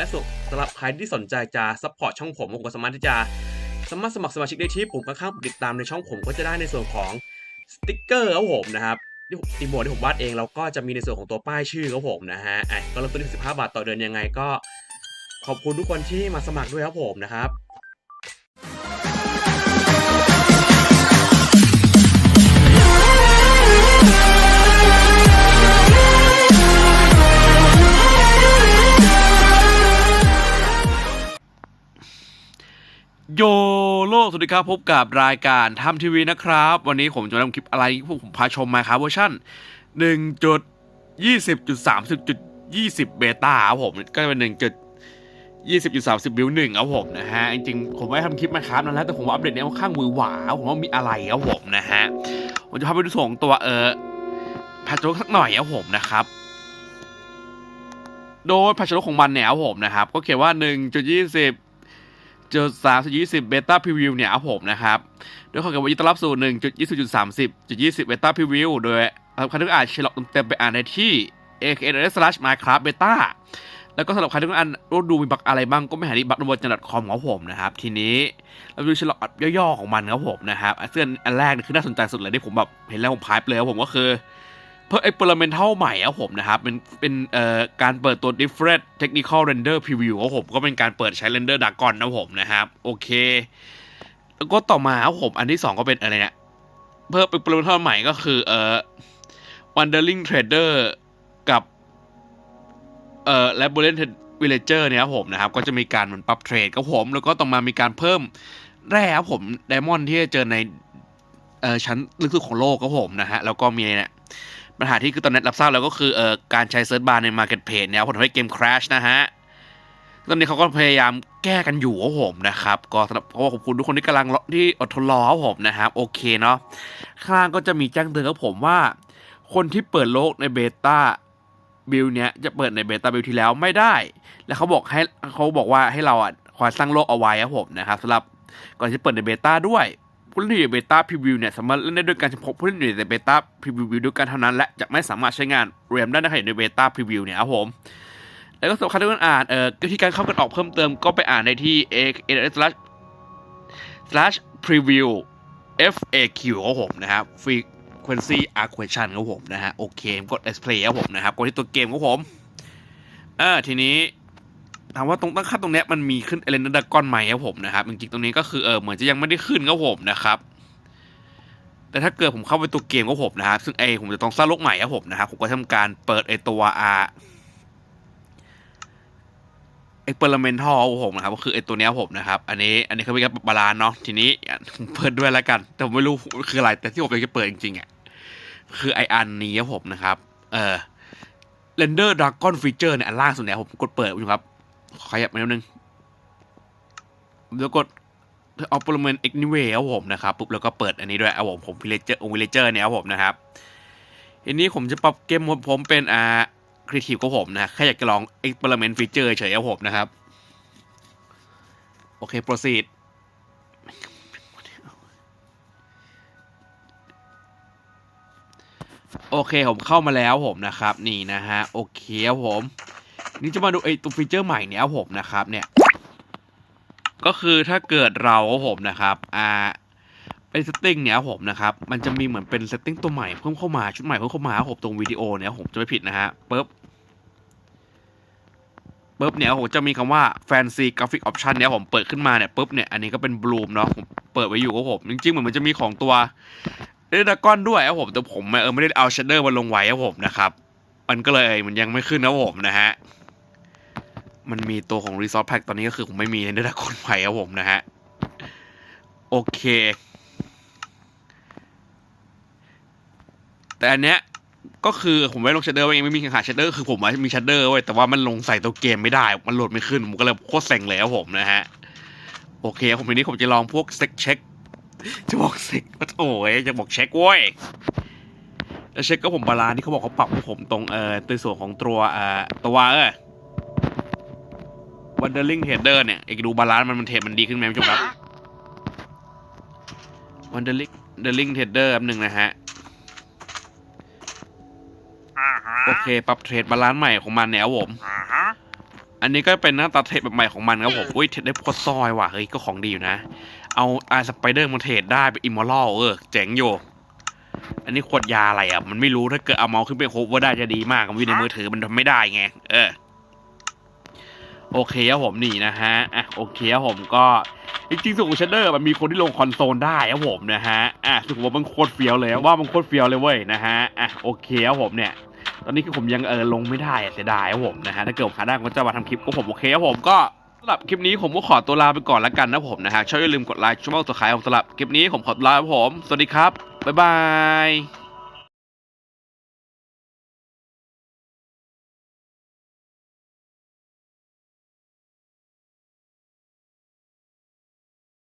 และสำหรับใครที่สนใจจะซัพพอร์ตช่องผมผมก็สามารถที่จะสามารถสมัครสมาชิกได้ที่ปุ่มข้างๆติดตามในช่องผมก็จะได้ในส่วนของสติ๊กเกอร์ครับผมนะครับที่ตีโมดที่ผมวาดเองแล้วก็จะมีในส่วนของตัวป้ายชื่อครับผมนะฮะอะก็เริ่มต้นที่15 บาทต่อเดือนยังไงก็ ขอบคุณทุกคนที่มาสมัครด้วยครับผมนะครับ โยโลสวัสดีครับ พบกับรายการทำทีวีนะครับ วันนี้ผมจะมาทำคลิปอะไรที่พวกผมพาชมมาครับเวอร์ชัน1.20.30.20 เบต้าครับผม ก็จะเป็น 1.20.30 บิลหนึ่งครับผมนะฮะ จริงๆ ผมไม่ทำคลิปมาครับนั่นแหละแต่ผมว่าอัปเดตเนี้ยค่อนข้างมือหวาผมว่ามีอะไรครับผมนะฮะ ผมจะพาไปดูส่งตัวเออพาโจกสักหน่อยครับผมนะครับโดยพาชโลของมันเนี่ยครับผมนะครับก็เขียนว่า 1.20 เจอสามจุดยี่สิบเบต้าพรีวิวเนี่ยครับผมนะครับโดยขอเกิดว่ายินดีต้อนรับสู่หนึ่งจุดยี่สิบจุดสามสิบจุดยี่สิบเบต้าพรีวิวโดยสำหรับใครที่อ่านเชลล็อกเต็มๆไปอ่านได้ที่ a k n s slash minecraft beta แล้วก็สำหรับใครที่อ่านรู้ดูมีบักอะไรบ้างก็ไปหาที่บักนบนจันทร์ com ของผมนะครับทีนี้เราดูเชลล็อกย่อๆของมันครับผมนะครับอันซึ่งอันแรกเนี่ยคือน่าสนใจสุดเลยที่ผมแบบเห็นแล้วผมพายเลยครับผมก็คือ เพื่อ experimental ใหม่ครับผมนะครับเป็นเป็นเอ่อการเปิดตัว different technical render preview ครับผมก็เป็นการเปิดใช้ render dragon นะผมนะครับ โอเค แล้วก็ต่อมาครับผมอันที่ 2 ก็เป็นอะไรเนี่ยเพิ่ม experimental ใหม่ก็คือเอ่อ wandering trader กับเอ่อ labyrinth villager เนี่ยครับผมนะครับ ก็จะมีการเหมือนปรับเทรดครับผม แล้วก็ต่อมามีการเพิ่มแร่ครับผมไดมอนด์ที่จะเจอในเอ่อชั้นลึกสุดของโลกครับผมนะฮะ แล้วก็มีเนี่ย ปัญหาที่คือตอนนี้รับทราบแล้วก็คือเอ่อการใช้เซิร์ชบาร์ใน Marketplace เนี่ยผลทำให้เกม crash นะฮะตอนนี้เขาก็พยายามแก้กันอยู่ครับผมนะครับ ก็สำหรับก็ขอบคุณทุกคนที่กำลังที่อดทนรอครับผมนะครับโอเคเนาะข้างก็จะมีแจ้งเตือนครับผมว่า คนที่เปิดโลกในเบต้าบิลเนี้ยจะเปิดในเบต้าบิลที่แล้วไม่ได้ แล้วเขาบอกให้เขาบอกว่าให้เราอะคอยสร้างโลกเอาไว้ครับผมนะครับสำหรับก่อนที่จะเปิดในเบต้าด้วย ผู้เล่นอยู่ในเบต้าพรีวิวเนี่ยสามารถเล่นได้ด้วยกันเฉพาะผู้เล่นอยู่ในเบต้าพรีวิวด้วยกันเท่านั้นและจะไม่สามารถใช้งานเรียมได้นะครับในเบต้าพรีวิวเนี่ยครับผมแล้วก็สำหรับใครที่การอ่านเอ่อวิธีการเข้ากันออกเพิ่มเติมก็ไปอ่านในที่ a s slash slash preview FAQ ครับผมนะครับ frequency equation ครับผมนะฮะโอเคกด display ครับผมนะครับกดที่ตัวเกมครับผมเออทีนี้ ถามว่าตรงตั้งค่าตรงเนี้ยมันมีขึ้นเอเลนดากอนไหมครับผมนะครับจริงๆตรงนี้ก็คือเออเหมือนจะยังไม่ได้ขึ้นครับผมนะครับ แต่ถ้าเกิดผมเข้าไปตัวเกมครับผมนะครับซึ่งไอผมจะต้องสร้างโลกใหม่ครับผมนะครับผมก็ทำการเปิดไอตัวอาเอ็กเพร์เมนทัลผมนะครับก็คือไอตัวเนี้ยครับผมนะครับ อันนี้อันนี้คือเป็นการบบาลานเนาะทีนี้ผมเปิดด้วยแล้วกัน แต่ผมไม่รู้คืออะไรแต่ที่ผมอยากจะเปิดจริงๆอะคือไออันนี้ครับผมนะครับ เออ render dragon feature เนี่ยอันล่างสุดเนี่ยผมกดเปิดอยู่ครับ ขยับมานิดนึงแล้วกดเอาปรเมนเอ็กนิเวครับผมนะครับปุ๊บแล้วก็เปิดอันนี้ด้วยเอาผมผมวิเลเจอร์องวิเลเจอร์เนี่ยครับผมนะครับทีนี้ผมจะปรับเกมผมเป็นอ่าครีเอทีฟของผมนะแค่อยากจะลองเอ็กเพร์เมนต์ฟีเจอร์เฉยครับผมนะครับ โอเค proceed โอเคผมเข้ามาแล้วผมนะครับ นี่นะฮะ โอเคผม นี่จะมาดูไอ้ตัวฟีเจอร์ใหม่เนี่ยผมนะครับเนี่ย ก็คือถ้าเกิดเราผมนะครับอ่าไปเซตติ้งเนี่ยผมนะครับ มันจะมีเหมือนเป็นเซตติ้งตัวใหม่เพิ่มเข้ามาชุดใหม่เพิ่มเข้ามาผมตรงวิดีโอเนี่ยผมจะไม่ผิดนะฮะปุ๊บปุ๊บเนี่ยผมจะมีคำว่า Fancy Graphic Option เนี่ยผมเปิดขึ้นมาเนี่ยปุ๊บเนี่ยอันนี้ก็เป็นบลูมเนาะผมเปิดไว้อยู่ครับผมจริงๆเหมือนมันจะมีของตัวเดากอนด้วยครับผมแต่ผมเออไม่ได้เอาเชดเดอร์มาลงไว้ครับผมนะครับ มันก็เลยมันยังไม่ขึ้นนะผมนะฮะ มันมีตัวของ Resource Pack ตอนนี้ก็คือผมไม่มีในเดาคนใหม่ครับผมนะฮะ โอเค แต่อันเนี้ยก็คือผมไม่ลงชัดเดอร์ไว้เองไม่มีแข่งขันชัดเดอร์คือผมมีชัดเดอร์ไว้ยแต่ว่ามันลงใส่ตัวเกมไม่ได้ มันโหลดไม่ขึ้น ผมก็เลยโคตรเซ็งเลยครับผมนะฮะ โอเคผมทีนี้ผมจะลองพวกเซ็กเช็คจะบอกเซ็กโอ้ยจะบอกเช็คเว้ยแล้วเช็คก็ผมบาลานที่เขาบอกเขาปรับผมตรงเอ่อตัวส่วนของตัวเอ่อตัวเออ Wandering Header เนี่ยอีกดูบาลานซ์มันมันเทรดมันดีขึ้นไหมผู้ชมครับ Wandering Wandering Header แป๊บหนึ่งนะฮะอ่าฮะโอเคปรับเทรดบาลานซ์ใหม่ของมันเนี่ยครับผมอ่าฮะอันนี้ก็เป็นหน้าตาเทรดแบบใหม่ของมันครับผมอุ้ยเทรดได้โคตรซอยว่ะเฮ้ยก็ของดีอยู่นะ เอาไอสไปเดอร์มาเทรดได้เป็นอิมมอรัลเออเจ๋งอยู่อันนี้ขวดยาอะไรอะ มันไม่รู้ถ้าเกิดเอาเมาส์ขึ้นไปโคเวอร์ได้จะดีมากมันอยู่ในมือถือมันทำไม่ได้ไง เออ โอเคครับผมนี่นะฮะอะโอเคครับผมก็จริงๆสุขุมเชดเดอร์มันมีคนที่ลงคอนโซลได้ครับผมนะฮะอะสุขุมว่ามันโคตรเฟี้ยวเลยว่ามันโคตรเฟี้ยวเลยเว้ยนะฮะอะโอเคครับผมเนี่ยตอนนี้คือผมยังเออลงไม่ได้อะเสียดายครับผมนะฮะถ้าเกิดผมหาได้ผมก็จะมาทำคลิปก็ผมโอเคครับผมก็สำหรับคลิปนี้ผมก็ขอตัวลาไปก่อนละกันนะผมนะฮะช่วยอย่าลืมกดไลค์ช่วยมาตัวขายผมสำหรับคลิปนี้ผมขอลาครับผมสวัสดีครับบ๊ายบาย